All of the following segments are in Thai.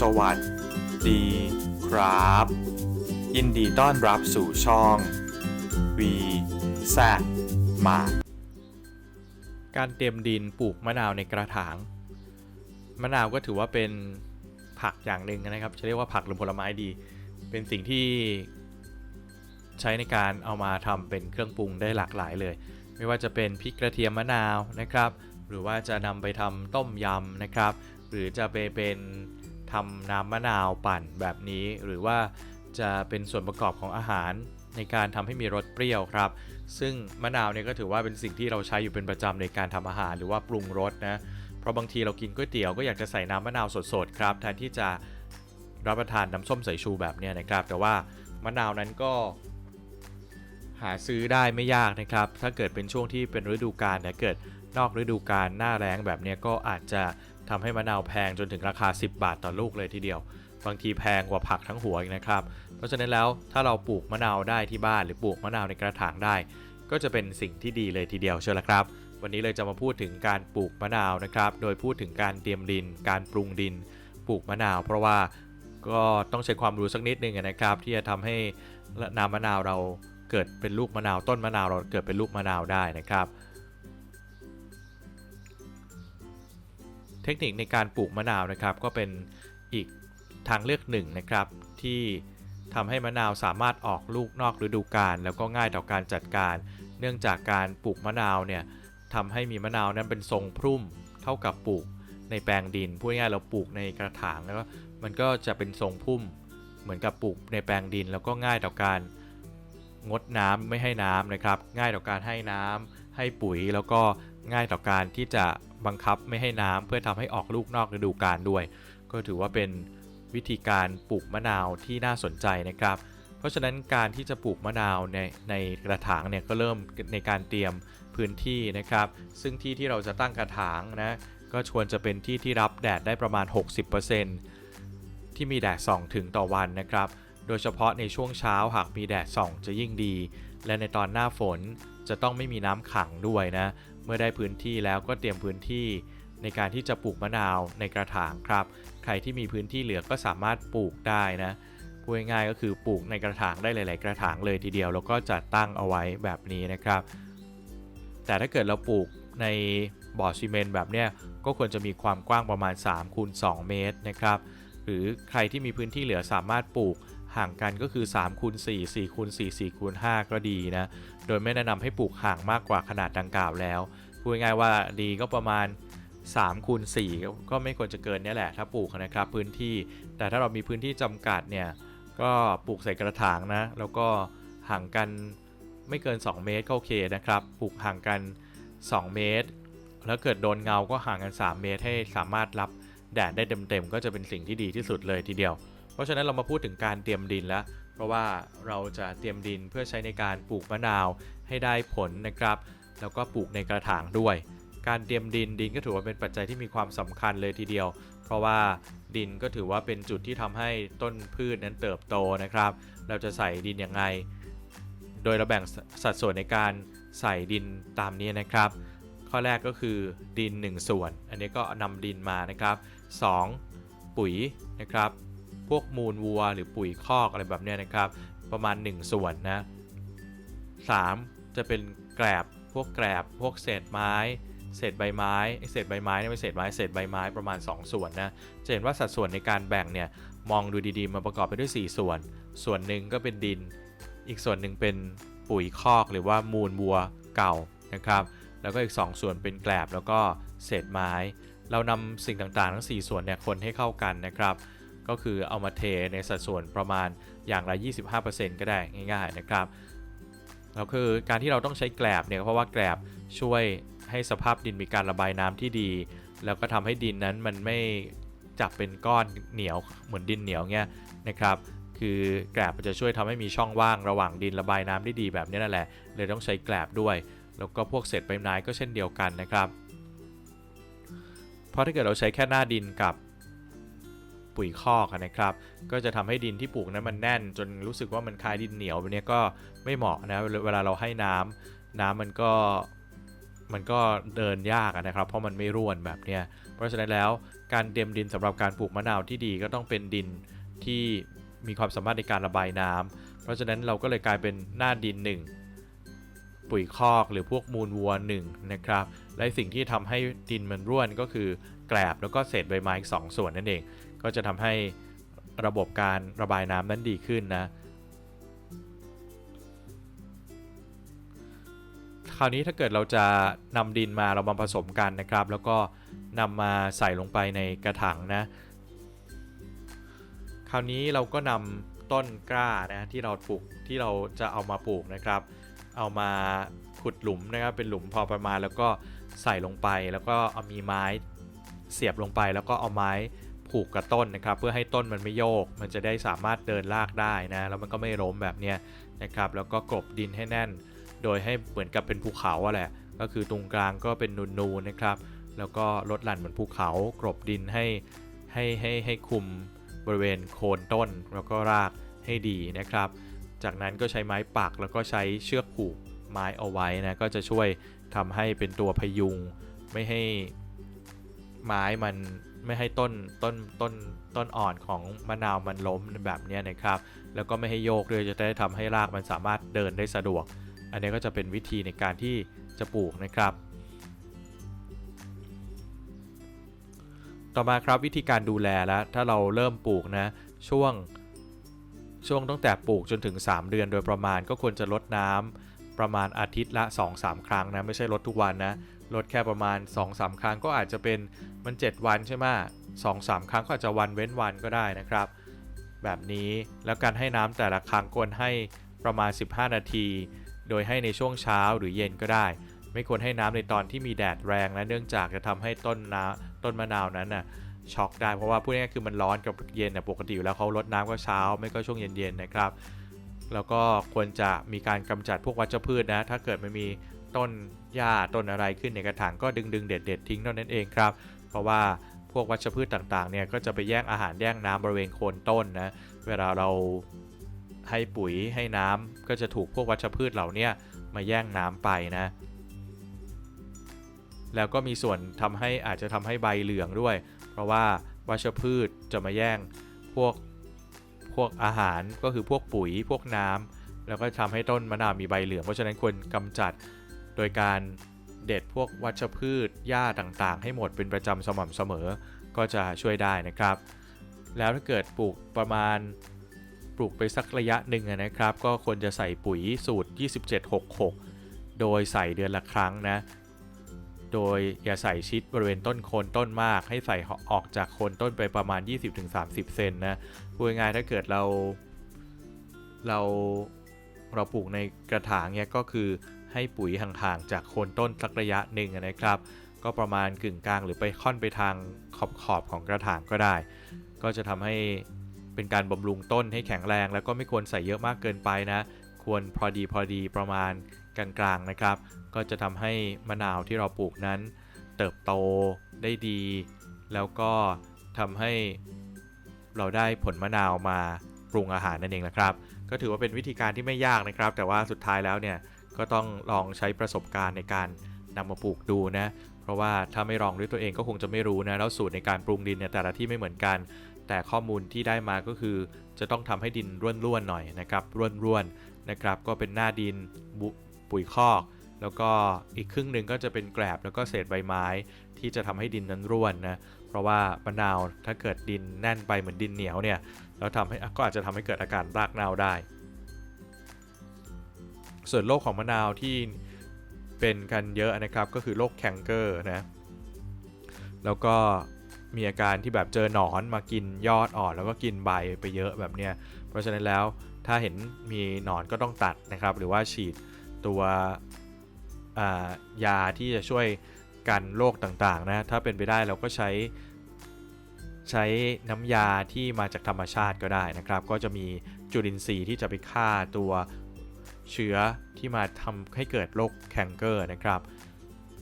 สวัสดีครับ ยินดีต้อนรับสู่ช่อง V Z มาการเตรียมดินปลูกมะนาวในกระถาง มะนาวก็ถือว่าเป็นผักอย่างหนึ่งนะครับ จะเรียกว่าผักหรือผลไม้ดี เป็นสิ่งที่ใช้ในการเอามาทำเป็นเครื่องปรุงได้หลากหลายเลย ไม่ว่าจะเป็นพริกกระเทียมมะนาวนะครับ หรือว่าจะนำไปทำต้มยำนะครับ หรือจะไปเป็น ทำน้ำมะนาวปั่นแบบนี้ หรือว่าจะเป็นส่วนประกอบของอาหารในการทำให้มีรสเปรี้ยวครับ ซึ่งมะนาวเนี่ยก็ถือว่าเป็นสิ่งที่เราใช้อยู่เป็นประจำในการทำอาหารหรือว่าปรุงรสนะ เพราะบางทีเรากินก๋วยเตี๋ยวก็อยากจะใส่น้ำมะนาวสดๆครับแทนที่จะรับประทานน้ำส้มสายชูแบบเนี้ยนะครับ แต่ว่ามะนาวนั้นก็หาซื้อได้ไม่ยากนะครับ ถ้าเกิดเป็นช่วงที่เป็นฤดูกาลแต่เกิดนอกฤดูกาลหน้าแรงแบบนี้ก็อาจจะ ทำให้มะนาวแพงจนถึงราคา 10 บาทต่อลูกเลยทีเดียว บางทีแพงกว่าผักทั้งหัวอีกนะครับ เพราะฉะนั้นแล้วถ้าเราปลูกมะนาวได้ที่บ้านหรือปลูกมะนาวในกระถางได้ ก็จะเป็นสิ่งที่ดีเลยทีเดียวเชียวละครับ วันนี้เลยจะมาพูดถึงการปลูกมะนาวนะครับ โดยพูดถึงการเตรียมดิน การปรุงดิน ปลูกมะนาว เพราะว่าก็ต้องใช้ความรู้สักนิดนึงนะครับ ที่จะทำให้น้ำมะนาวเราเกิดเป็นลูกมะนาวต้นมะนาวเราเกิดเป็นลูกมะนาวได้นะครับ เทคนิคในการปลูกมะนาวนะครับ ก็เป็นอีกทางเลือกหนึ่งนะครับ ที่ทำให้มะนาวสามารถออกลูกนอกฤดูกาลแล้วก็ง่ายต่อการจัดการ เนื่องจากการปลูกมะนาวเนี่ยทำให้มีมะนาวนั้นเป็นทรงพุ่มเท่ากับปลูกในแปลงดินพูดง่ายเราปลูกในกระถางแล้วก็มันก็จะเป็นทรงพุ่ม เหมือนกับปลูกในแปลงดิน แล้วก็ง่ายต่อการงดน้ำไม่ให้น้ำนะครับ ง่ายต่อการให้น้ำให้ปุ๋ยแล้วก็ ง่ายต่อการที่จะบังคับไม่ให้น้ำเพื่อทำให้ออกลูกนอกฤดูกาลด้วย ก็ถือว่าเป็นวิธีการปลูกมะนาวที่น่าสนใจนะครับ เพราะฉะนั้นการที่จะปลูกมะนาวในในกระถางเนี่ยก็เริ่มในการเตรียมพื้นที่นะครับ ซึ่งที่ที่เราจะตั้งกระถางนะก็ควรจะเป็นที่ที่รับแดดได้ประมาณ 60%ที่มีแดดส่องถึงต่อวันนะครับ โดยเฉพาะในช่วงเช้าหากมีแดดส่องจะยิ่งดี และในตอนหน้าฝนจะต้องไม่มีน้ำขังด้วยนะ เมื่อได้พื้นที่แล้วก็เตรียมพื้นที่ในการที่จะปลูกมะนาวในกระถางครับ ใครที่มีพื้นที่เหลือก็สามารถปลูกได้นะพูดง่ายๆก็คือปลูกในกระถางได้หลาย ๆ กระถางเลยทีเดียว แล้วก็จัดตั้งเอาไว้แบบนี้นะครับ แต่ถ้าเกิดเราปลูกในบ่อซีเมนต์แบบเนี้ยก็ควรจะมีความกว้างประมาณ3คูณ2เมตรนะครับ หรือใครที่มีพื้นที่เหลือสามารถปลูก ห่างกันก็คือ3คูณ4 4คูณ4 4คูณ5ก็ดีนะ โดยไม่แนะนำให้ปลูกห่างมากกว่าขนาดดังกล่าวแล้ว พูดง่ายว่าดีก็ประมาณ3คูณ4ก็ไม่ควรจะเกินนี้แหละ ถ้าปลูกนะครับพื้นที่ แต่ถ้าเรามีพื้นที่จำกัดเนี่ย ก็ปลูกใส่กระถางนะ แล้วก็ห่างกันไม่เกิน 2 เมตรก็โอเคนะครับ ปลูกห่างกัน 2 เมตร แล้วเกิดโดนเงาก็ห่างกัน 3 เมตรให้สามารถรับแดดได้เต็มๆ ก็จะเป็นสิ่งที่ดีที่สุดเลยทีเดียว เพราะฉะนั้นเรามาพูดถึงการเตรียมดินแล้ว เพราะว่าเราจะเตรียมดินเพื่อใช้ในการปลูกมะนาวให้ได้ผลนะครับ แล้วก็ปลูกในกระถางด้วย การเตรียมดินดินก็ถือว่าเป็นปัจจัยที่มีความสำคัญเลยทีเดียว เพราะว่าดินก็ถือว่าเป็นจุดที่ทำให้ต้นพืชนั้นเติบโตนะครับ เราจะใส่ดินยังไง โดยเราแบ่งสัดส่วนในการใส่ดินตามนี้นะครับข้อแรกก็คือดิน 1 ส่วน อันนี้ก็นำดินมานะครับ 2. ปุ๋ยนะครับ พวกมูลวัวหรือปุ๋ยคอกอะไรแบบนี้นะครับ ประมาณ 1 ส่วนนะ 3. จะเป็นแกลบพวกแกลบพวกเศษไม้ เศษใบไม้เศษใบไม้เนี่ยไม่เศษไม้เศษใบไม้ประมาณ 2 ส่วนนะจะเห็นว่าสัดส่วนในการแบ่งเนี่ยมองดูดีๆมันประกอบไปด้วย 4 ส่วน ส่วนหนึ่งก็เป็นดิน อีกส่วนหนึ่งเป็นปุ๋ยคอกหรือว่ามูลวัวเก่านะครับแล้วก็อีก 2 ส่วนเป็นแกลบแล้วก็เศษไม้ เรานำสิ่งต่างๆ ทั้ง 4 ส่วนเนี่ยคนให้เข้ากันนะครับ ก็คือเอามาเทในสัดส่วนประมาณอย่างละ 25%ก็ได้ง่าย ๆนะครับแล้วคือการที่เราต้องใช้แกลบเนี่ยเพราะว่าแกลบช่วยให้สภาพดินมีการระบายน้ำที่ดี แล้วก็ทำให้ดินนั้นมันไม่จับเป็นก้อนเหนียวเหมือนดินเหนียวเงี้ยนะครับ คือแกลบมันจะช่วยทำให้มีช่องว่างระหว่างดินระบายน้ำได้ดีแบบนี้นั่นแหละ เลยต้องใช้แกลบด้วย แล้วก็พวกเศษใบไม้ก็เช่นเดียวกันนะครับ เพราะถ้าเกิดเราใช้แค่หน้าดินกับ ปุ๋ยคอกนะครับ ก็จะทำให้ดินที่ปลูกนั้นมันแน่น จนรู้สึกว่ามันคล้ายดินเหนียวแบบนี้ก็ไม่เหมาะนะเวลาเราให้น้ำน้ำมันก็มันก็เดินยากนะครับ เพราะมันไม่ร่วนแบบเนี้ยเพราะฉะนั้นแล้วการเตรียมดินสำหรับการปลูกมะนาวที่ดีก็ต้องเป็นดินที่มีความสามารถในการระบายน้ำเพราะฉะนั้นเราก็เลยกลายเป็นหน้าดิน 1 ปุ๋ยคอกหรือพวกมูลวัว1นะครับและสิ่งที่ทำให้ดินมันร่วนก็คือแกลบแล้วก็เศษใบไม้อีกสองส่วนนั่นเอง ก็จะทำให้ระบบการระบายน้ำนั้นดีขึ้นนะ คราวนี้ถ้าเกิดเราจะนำดินมาเรามาผสมกันนะครับ แล้วก็นำมาใส่ลงไปในกระถางนะ คราวนี้เราก็นำต้นกล้านะที่เราปลูกที่เราจะเอามาปลูกนะครับ เอามาขุดหลุมนะครับเป็นหลุมพอประมาณแล้วก็ใส่ลงไปแล้วก็เอามีไม้เสียบลงไปแล้วก็เอาไม้ ผูกกับต้นนะครับ เพื่อให้ต้นมันไม่โยก มันจะได้สามารถเดินลากได้นะแล้วมันก็ไม่ล้มแบบเนี้ยนะครับ แล้วก็กลบดินให้แน่น โดยให้เหมือนกับเป็นภูเขาอะแหละ ก็คือตรงกลางก็เป็นนูนๆนะครับ แล้วก็ลดหลั่นเหมือนภูเขา กลบดินให้ให้ให้ให้คุมบริเวณโคนต้นแล้วก็รากให้ดีนะครับ จากนั้นก็ใช้ไม้ปักแล้วก็ใช้เชือกผูกไม้เอาไว้นะก็จะช่วยทำให้เป็นตัวพยุง ไม่ให้ไม้มัน ไม่ให้ต้นต้นต้นต้นอ่อนของมะนาวมันล้มแบบนี้นะครับ แล้วก็ไม่ให้โยกด้วยจะได้ทำให้รากมันสามารถเดินได้สะดวก อันนี้ก็จะเป็นวิธีในการที่จะปลูกนะครับ ต่อมาครับวิธีการดูแลแล้วถ้าเราเริ่มปลูกนะช่วงช่วงตั้งแต่ปลูกจนถึง 3 เดือนโดยประมาณก็ควรจะลดน้ำประมาณอาทิตย์ละ 2-3 ครั้งนะไม่ใช่ลดทุกวันนะ ลดแค่ประมาณ 2-3 ครั้งก็อาจจะเป็นมัน 7 วันใช่ไหมสองสามครั้งก็อาจจะวันเว้นวันก็ได้นะครับ แบบนี้แล้วการให้น้ำแต่ละครั้งควรให้ประมาณ 15 นาที โดยให้ในช่วงเช้าหรือเย็นก็ได้ ไม่ควรให้น้ำในตอนที่มีแดดแรงนะเนื่องจากจะทำให้ต้นน้ำต้นมะนาวนั้นน่ะช็อกได้เพราะว่าพูดง่ายๆคือมันร้อนกับเย็นน่ะปกติอยู่แล้วเขาลดน้ำก็เช้า ไม่ก็ช่วงเย็นๆนะครับ แล้วก็ควรจะมีการกำจัดพวกวัชพืชนะ ถ้าเกิดมันมี ต้นหญ้าต้นอะไรขึ้นในกระถางก็ดึงดึงเด็ดเด็ดทิ้งเท่านั้นเองครับ เพราะว่าพวกวัชพืชต่างๆเนี่ยก็จะไปแย่งอาหารแย่งน้ำบริเวณโคนต้นนะเวลาเราให้ปุ๋ยให้น้ำก็จะถูกพวกวัชพืชเหล่านี้มาแย่งน้ำไปนะ แล้วก็มีส่วนทำให้อาจจะทำให้ใบเหลืองด้วย เพราะว่าวัชพืชจะมาแย่งพวกพวกอาหารก็คือพวกปุ๋ยพวกน้ำแล้วก็ทำให้ต้นมะนาวมีใบเหลืองเพราะฉะนั้นควรกำจัด ดยการเด็ดพวกวัชพืชหญ้าต่างๆ ให้หมดเป็นประจำสม่ำเสมอก็จะช่วยได้นะครับ แล้วถ้าเกิดปลูกประมาณปลูกไปสักระยะหนึ่งนะครับ ก็ควรจะใส่ปุ๋ยสูตร 2766 โดยใส่เดือนละครั้งนะ โดยอย่าใส่ชิดบริเวณต้นโคนต้นมาก ให้ใส่ออกจากโคนต้นไปประมาณ 20-30 เซนนะพูดง่ายๆถ้าเกิดเราเราเราปลูกในกระถางเนี่ยก็คือ ให้ปุ๋ยห่างๆจากโคนต้นสักระยะหนึ่งนะครับ ก็ประมาณกึ่งกลางหรือไปค่อนไปทางขอบขอบของกระถางก็ได้ ก็จะทำให้เป็นการบำรุงต้นให้แข็งแรง แล้วก็ไม่ควรใส่เยอะมากเกินไปนะ ควรพอดีพอดีประมาณกลางๆนะครับ ก็จะทำให้มะนาวที่เราปลูกนั้น เติบโตได้ดี แล้วก็ทำให้เราได้ผลมะนาวมาปรุงอาหารนั่นเองนะครับ ก็ถือว่าเป็นวิธีการที่ไม่ยากนะครับ แต่ว่าสุดท้ายแล้วเนี่ย ก็ต้องลองใช้ประสบการณ์ในการนำมาปลูกดูนะ เพราะว่าถ้าไม่ลองด้วยตัวเองก็คงจะไม่รู้นะ แล้วสูตรในการปรุงดินเนี่ยแต่ละที่ไม่เหมือนกัน แต่ข้อมูลที่ได้มาก็คือ จะต้องทำให้ดินร่วนๆหน่อยนะครับ ร่วนๆนะครับ ก็เป็นหน้าดินบุปุ๋ยคอก แล้วก็อีกครึ่งหนึ่งก็จะเป็นแกลบแล้วก็เศษใบไม้ ที่จะทำให้ดินนั้นร่วนนะ เพราะว่ามะนาวถ้าเกิดดินแน่นไปเหมือนดินเหนียวเนี่ย แล้วทำให้ก็อาจจะทำให้เกิดอาการรากเน่าได้ ส่วนโรคของมะนาวที่เป็นกันเยอะนะครับก็คือโรคแคนเกอร์นะ แล้วก็มีอาการที่แบบเจอหนอนมากินยอดอ่อน แล้วก็กินใบไปเยอะแบบเนี้ย เพราะฉะนั้นแล้วถ้าเห็นมีหนอนก็ต้องตัดนะครับ หรือว่าฉีดตัวยาที่จะช่วยกันโรคต่างๆนะถ้าเป็นไปได้เราก็ใช้ใช้น้ำยาที่มาจากธรรมชาติก็ได้นะครับ ก็จะมีจุลินทรีย์ที่จะไปฆ่าตัว เชื้อที่มาทำให้เกิดโรคแคนเกอร์นะครับ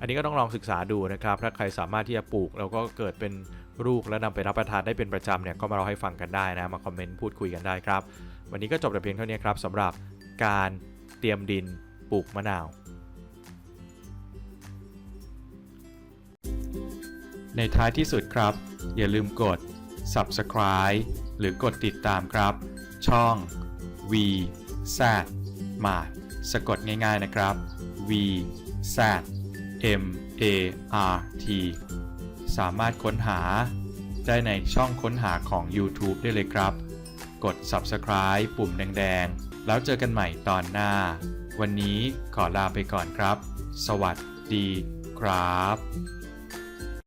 อันนี้ก็ต้องลองศึกษาดูนะครับ ถ้าใครสามารถที่จะปลูกแล้วก็เกิดเป็นลูกแล้วนำไปรับประทานได้เป็นประจำเนี่ยก็มาเราให้ฟังกันได้นะ มาคอมเมนต์พูดคุยกันได้ครับ วันนี้ก็จบแต่เพียงเท่านี้ครับสำหรับการเตรียมดินปลูกมะนาวในท้ายที่สุดครับ อย่าลืมกด subscribe หรือกดติดตามครับ ช่อง V Z Mart สะกดง่ายๆนะครับ V Z M A R T สามารถค้นหา ได้ในช่องค้นหาของ YouTube ได้เลยครับ กด subscribe ปุ่มแดงๆ แล้วเจอกันใหม่ตอนหน้า วันนี้ขอลาไปก่อนครับ สวัสดีครับ